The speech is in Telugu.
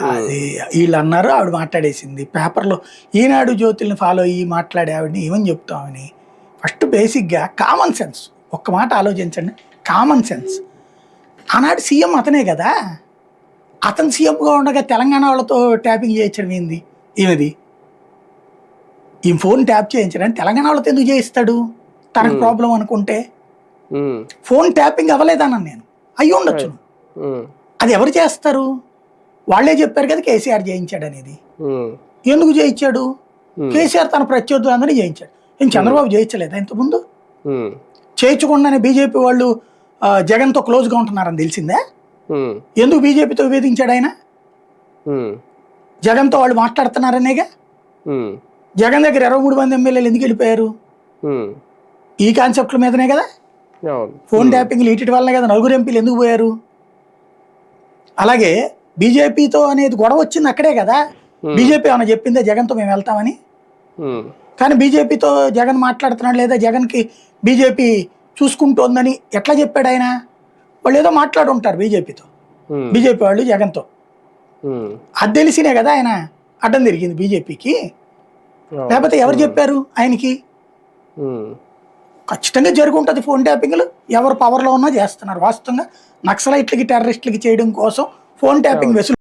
అది వీళ్ళు అన్నారు ఆవిడ మాట్లాడేసింది. పేపర్లో ఈనాడు జ్యోతుల్ని ఫాలో అయ్యి మాట్లాడే ఆవిడని ఏమని చెప్తామని. ఫస్ట్ బేసిక్గా కామన్ సెన్స్. ఒక్క మాట ఆలోచించండి. Common sense. ఆనాడు సీఎం అతనే కదా. అతను సీఎంగా ఉండగా తెలంగాణ వాళ్ళతో ట్యాపింగ్ చేయించడం ఏంది? ఏమిది? ఈ ఫోన్ ట్యాప్ చేయించడానికి తెలంగాణ వాళ్ళతో ఎందుకు చేయిస్తాడు? తనకు ప్రాబ్లం అనుకుంటే. ఫోన్ ట్యాపింగ్ అవ్వలేదన్నాను నేను. అయ్యి ఉండొచ్చు అది ఎవరు చేస్తారు? వాళ్ళే చెప్పారు కదా కేసీఆర్ చేయించాడు అనేది. ఎందుకు చేయించాడు. కేసీఆర్ తన ప్రత్యర్థులందరినీ చేయించాడు నేను చంద్రబాబు చేయించలేదా ఇంతకుముందు? చేయించకుండానే బీజేపీ వాళ్ళు జగన్తో క్లోజ్గా ఉంటున్నారని తెలిసిందే? ఎందుకు బీజేపీతో వేధించాడు ఆయన? జగన్తో వాళ్ళు మాట్లాడుతున్నారనేగా? జగన్ దగ్గర ఇరవై మూడు మంది ఎమ్మెల్యేలు ఎందుకు వెళ్ళిపోయారు? ఈ కాన్సెప్ట్ల మీదనే కదా? ఫోన్ ట్యాపింగ్ ఇటు వల్లనే కదా నలుగురు ఎంపీలు ఎందుకు పోయారు? అలాగే బీజేపీతో అనేది గొడవ వచ్చింది అక్కడే కదా. బీజేపీ ఏమైనా చెప్పిందే? జగన్తో మేము వెళ్తామని? కానీ బీజేపీతో జగన్ మాట్లాడుతున్నాడు లేదా జగన్కి బీజేపీ చూసుకుంటోందని ఎట్లా చెప్పాడు ఆయన? వాళ్ళు ఏదో మాట్లాడుంటారు బీజేపీతో. బీజేపీ వాళ్ళు జగన్తో. అది తెలిసినే కదా ఆయన అడ్డం తిరిగింది బీజేపీకి. లేకపోతే ఎవరు చెప్పారు ఆయనకి? ఖచ్చితంగా జరుగుంటుంది ఫోన్ ట్యాపింగ్లు. ఎవరు పవర్లో ఉన్నా చేస్తున్నారు. వాస్తవంగా నక్సలైట్లకి టెర్రరిస్టులకి చేయడం కోసం ఫోన్ ట్యాపింగ్ వెసులు